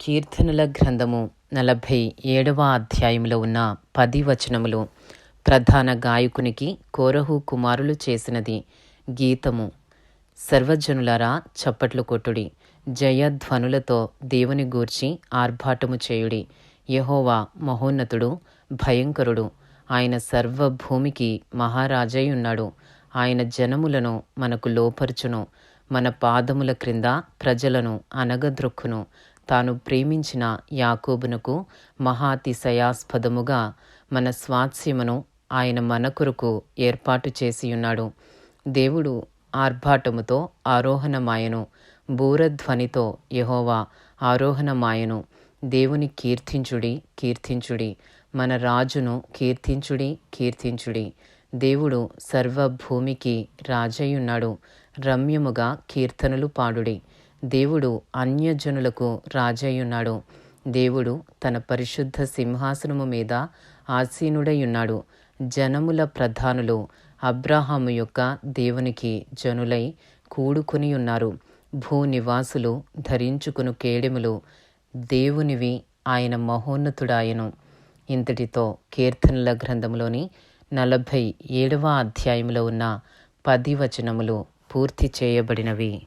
కీర్తనల గ్రంథము నలభై ఏడవ అధ్యాయంలో ఉన్న పది వచనములు ప్రధాన గాయకునికి కోరహు కుమారులు చేసినది గీతము. సర్వజనులారా చప్పట్లు కొట్టుడి జయధ్వనులతో దేవుని గూర్చి ఆర్భాటము చేయుడి. యహోవా మహోన్నతుడు భయంకరుడు ఆయన సర్వభూమికి మహారాజై ఉన్నాడు ఆయన జనములను మనకు లోపరుచును మన పాదముల క్రింద ప్రజలను అనగద్రొక్కును. తాను ప్రేమించిన యాకోబునకు మహాతిశయాస్పదముగా మన స్వాస్యమును ఆయన మన కొరకు ఏర్పాటు చేసియున్నాడు. దేవుడు ఆర్భాటముతో ఆరోహణమాయను. బూరధ్వనితో యహోవా ఆరోహణమాయను. దేవుని కీర్తించుడి కీర్తించుడి. మన రాజును కీర్తించుడి కీర్తించుడి. దేవుడు సర్వభూమికి రాజయ్యున్నాడు. రమ్యముగా కీర్తనలు పాడుడి. దేవుడు అన్యజనులకు రాజయ్యున్నాడు. దేవుడు తన పరిశుద్ధ సింహాసనము మీద ఆసీనుడయ్యున్నాడు. జనముల ప్రధానులు అబ్రాహాము యొక్క దేవునికి జనులై కూడుకుని ఉన్నారు భూనివాసులు ధరించుకును కేడెములు దేవునివి ఆయన మహోన్నతుడాయను. ఇంతటితో కీర్తనల గ్రంథంలోని నలభై ఏడవ అధ్యాయంలో ఉన్న పది వచనములు పూర్తి చేయబడినవి.